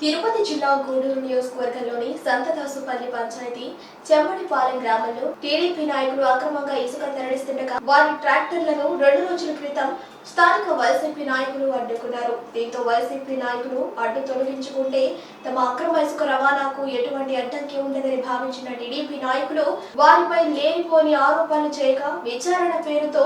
తిరుపతి జిల్లా గూడూరు నియోజకవర్గంలోని సంతదాసుపల్లి పంచాయతీ చెమ్మడిపాలెం గ్రామంలో టీడీపీ నాయకులు అక్రమంగా ఇసుక తరలిస్తుండగా వారి ట్రాక్టర్లను రెండు రోజుల క్రితం స్థానిక వైసీపీ నాయకులు అడ్డుకున్నారు. దీంతో వైసీపీ నాయకులు అడ్డు తొలగించుకుంటే తమ అక్రమ ఇసుక రవాణాకు ఎటువంటి అడ్డంకి ఉండదని భావించిన టీడీపీ నాయకులు వారిపై లేనిపోని ఆరోపణలు చేయగా విచారణ పేరుతో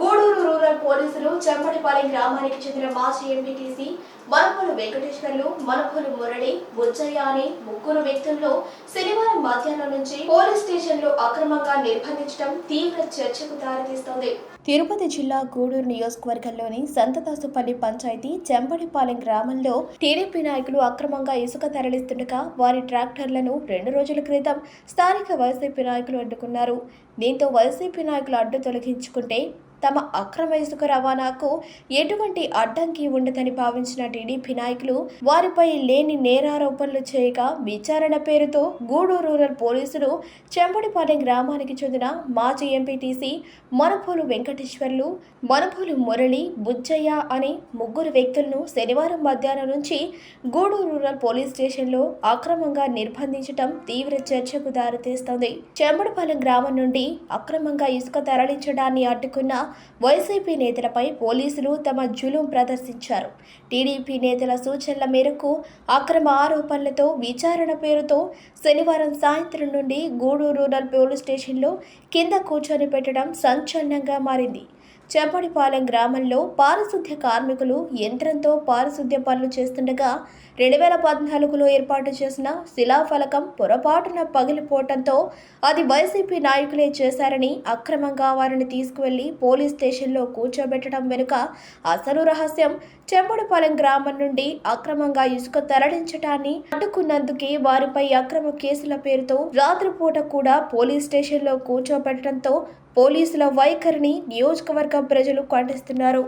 గూడూరు రూరల్ పోలీసులు చెంపటిపాలెం గ్రామానికి చెందిన మాజీ ఎంపీటీసీ మనపూలు వెంకటేశ్వర్లు మనపూలు మురళి బుజ్జయ్య అనే ముగ్గురు వ్యక్తులను శనివారం మధ్యాహ్నం నుంచి పోలీస్ స్టేషన్లో అక్రమంగా నిర్బంధించడం తీవ్ర చర్చకు దారితీస్తోంది. తిరుపతి జిల్లా గూడూరు నియోజకవర్గంలోని సంతదాసుపల్లి పంచాయతీ చెంపటిపాలెం గ్రామంలో టీడీపీ నాయకులు అక్రమంగా ఇసుక తరలిస్తుండగా వారి ట్రాక్టర్లను రెండు రోజుల క్రితం స్థానిక వైసీపీ నాయకులు అడ్డుకున్నారు. దీంతో వైసీపీ నాయకులు అడ్డు తొలగించుకుంటే తమ అక్రమ ఇసుక రవాణాకు ఎటువంటి అడ్డంకి ఉండదని భావించిన టీడీపీ నాయకులు వారిపై లేని నేరారోపణలు చేయగా విచారణ పేరుతో గూడూరు రూరల్ పోలీసులు చెంపడిపాలెం గ్రామానికి చెందిన మాజీ ఎంపీటీసీ మనపూలు వెంకటేశ్వర్లు మనపూలు మురళి బుజ్జయ్య అనే ముగ్గురు వ్యక్తులను శనివారం మధ్యాహ్నం నుంచి గూడూరు రూరల్ పోలీస్ స్టేషన్లో అక్రమంగా నిర్బంధించడం తీవ్ర చర్చకు దారితీస్తోంది. చెంబడిపాలెం గ్రామం నుండి అక్రమంగా ఇసుక తరలించడాన్ని అడ్డుకున్న వైసీపీ నేతలపై పోలీసులు తమ జులుం ప్రదర్శించారు. టీడీపీ నేతల సూచనల మేరకు అక్రమ ఆరోపణలతో విచారణ పేరుతో శనివారం సాయంత్రం నుండి గూడూరు రూరల్ పోలీస్ స్టేషన్లో కింద కూర్చొని పెట్టడం సంచలనంగా మారింది. చంపడిపాలెం గ్రామంలో పారిశుద్ధ్య కార్మికులు యంత్రంతో పారిశుద్ధ్య పనులు చేస్తుండగా రెండు వేల పద్నాలుగులో ఏర్పాటు చేసిన శిలాఫలకం పొరపాటున పగిలిపోవటంతో అది వైసీపీ నాయకులే చేశారని అక్రమంగా వారిని తీసుకువెళ్ళి పోలీస్ స్టేషన్లో కూర్చోబెట్టడం వెనుక అసలు రహస్యం చెంపడిపాలెం గ్రామం నుండి అక్రమంగా ఇసుక తరలించటాన్ని అడ్డుకున్నందుకే వారిపై అక్రమ కేసుల పేరుతో రాత్రిపూట కూడా పోలీస్ స్టేషన్లో కూర్చోబెట్టడంతో పోలీసుల వైఖరిని నియోజకవర్గ ప్రజలు ఖండిస్తున్నారు.